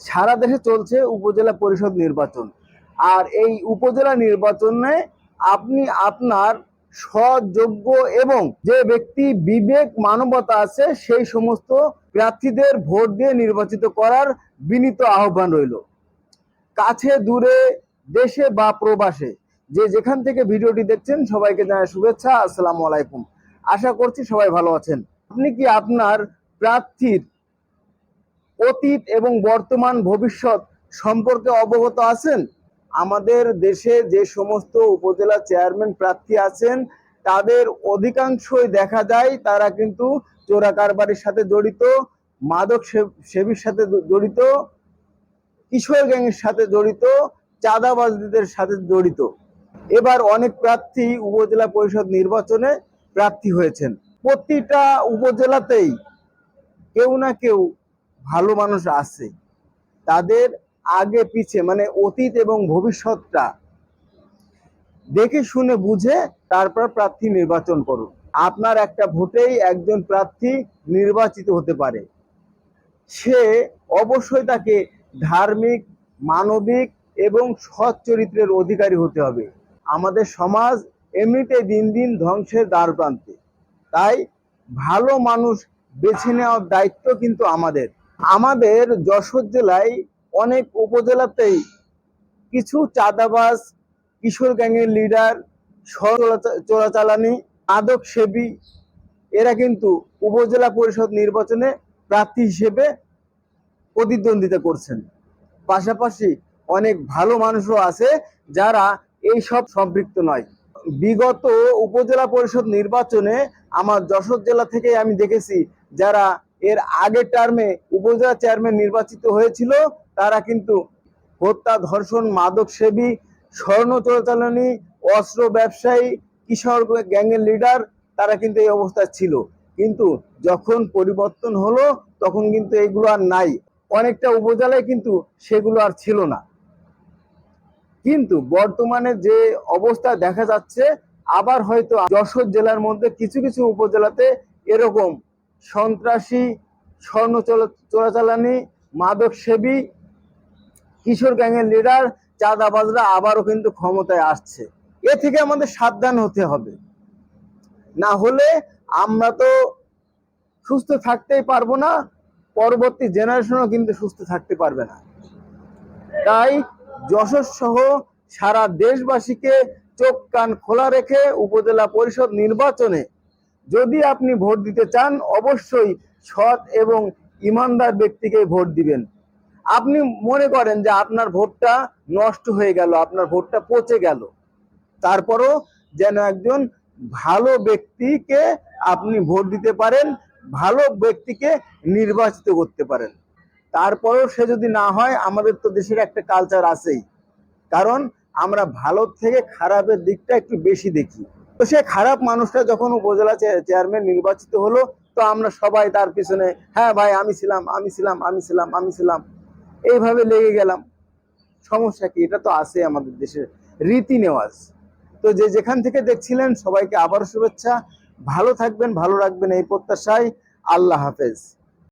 সারা দেশে চলছে উপজেলা পরিষদ নির্বাচন। আর এই উপজেলা নির্বাচনে আপনি আপনার সযোগ্য এবং যে ব্যক্তি বিবেক মানবতা আছে, সেই সমস্ত প্রার্থীদের ভোট দিয়ে নির্বাচিত করার বিনীত আহ্বান রইল। কাছে, দূরে, দেশে বা প্রবাসে যে যেখান থেকে ভিডিওটি দেখছেন, সবাইকে জানাই শুভেচ্ছা। আসসালামু আলাইকুম। আশা করছি সবাই ভালো আছেন। আপনি কি আপনার প্রার্থীর অতীত এবং বর্তমান ভবিষ্যৎ সম্পর্কে অবগত আছেন? আমাদের দেশে যে সমস্ত উপজেলা চেয়ারম্যান প্রার্থী আছেন, তাদের অধিকাংশই দেখা যায় তারা কিন্তু চোরা কারবারির সাথে জড়িত, মাদক সেবীর সাথে জড়িত, কিশোর গ্যাংয়ের সাথে জড়িত, চাঁদাবাজদের সাথে জড়িত। এবার অনেক প্রার্থী উপজেলা পরিষদ নির্বাচনে প্রার্থী হয়েছেন। প্রতিটা উপজেলাতেই কেউ না কেউ ভালো মানুষ আছে, তাদের আগে পিছে মানে অতীত এবং ভবিষ্যৎটা দেখে শুনে বুঝে তারপর প্রার্থী নির্বাচন করুন। আপনার একটা ভোটেই একজন প্রার্থী নির্বাচিত হতে পারে। সে অবশ্যই তাকে ধার্মিক, মানবিক এবং সৎ চরিত্রের অধিকারী হতে হবে। আমাদের সমাজ এমনিতে দিন দিন ধ্বংসের দ্বার প্রান্তে তাই ভালো মানুষ বেছে নেওয়ার দায়িত্ব কিন্তু আমাদের। আমাদের যশোর জেলায় অনেক উপজেলাতেই কিছু চাঁদাবাজ, কিশোর গ্যাংয়ের লিডার চোরাচালানি, আদক সেবী, এরা কিন্তু উপজেলা পরিষদ নির্বাচনে প্রার্থী হিসেবে প্রতিদ্বন্দ্বিতা করছেন। পাশাপাশি অনেক ভালো মানুষও আছে যারা এই সব সম্পৃক্ত নয়। বিগত উপজেলা পরিষদ নির্বাচনে আমার যশোর জেলা থেকে আমি দেখেছি যারা এর আগের টার্মে উপজেলা চেয়ারম্যান নির্বাচিত হয়েছিল, তারা কিন্তু হত্যা, ধর্ষণ, মাদক সেবী, স্বর্ণ চোরাচালানি, অস্ত্র ব্যবসায়ী, কিশোর গ্যাংয়ের লিডার তারা কিন্তু এই অবস্থায় ছিল। কিন্তু যখন পরিবর্তন হলো, তখন কিন্তু এগুলো আর নাই। অনেকটা উপজেলায় কিন্তু সেগুলো আর ছিল না। কিন্তু বর্তমানে যে অবস্থা দেখা যাচ্ছে, আবার হয়তো যশোর জেলার মধ্যে কিছু কিছু উপজেলাতে এরকম সন্ত্রাসী, স্বর্ণ চোরা- চোরাচালানি, মাদক সেবী, কিশোর গ্যাংয়ের লিডার চাঁদাবাজরা আবারও কিন্তু ক্ষমতায় আসছে। এ থেকে আমাদের সাবধান হতে হবে। না হলে আমরা তো সুস্থ থাকতেই পারব না, পরবর্তী জেনারেশনও কিন্তু সুস্থ থাকতে পারবে না। তাই যশোর সহ সারা দেশবাসীকে চোখ কান খোলা রেখে উপজেলা পরিষদ নির্বাচনে যদি আপনি ভোট দিতে চান, অবশ্যই সৎ এবং ইমানদার ব্যক্তিকে ভোট দিবেন। আপনি মনে করেন যে আপনার ভোটটা নষ্ট হয়ে গেল, আপনার ভোটটা পচে গেল। তারপরও যেন একজন ভালো ব্যক্তিকে আপনি ভোট দিতে পারেন, ভালো ব্যক্তিকে নির্বাচিত করতে পারেন। তারপরেও সে যদি না হয়, আমাদের তো দেশের একটা কালচার আছেই। কারণ আমরা ভালো থেকে খারাপের দিকটা একটু বেশি দেখি। তো সে খারাপ মানুষটা যখন উপজেলা চেয়ারম্যান নির্বাচিত হলো, তো আমরা সবাই তার পিছনে হ্যাঁ ভাই, আমি ছিলাম আমি ছিলাম আমি ছিলাম আমি ছিলাম। এইভাবে লেগে গেলাম। সমস্যা কি? এটা তো আছে আমাদের দেশের রীতি নেওয়াজ তো যে যেখান থেকে দেখছিলেন, সবাইকে আবারও শুভেচ্ছা। ভালো থাকবেন, ভালো রাখবেন এই প্রত্যাশায়। আল্লাহ হাফেজ।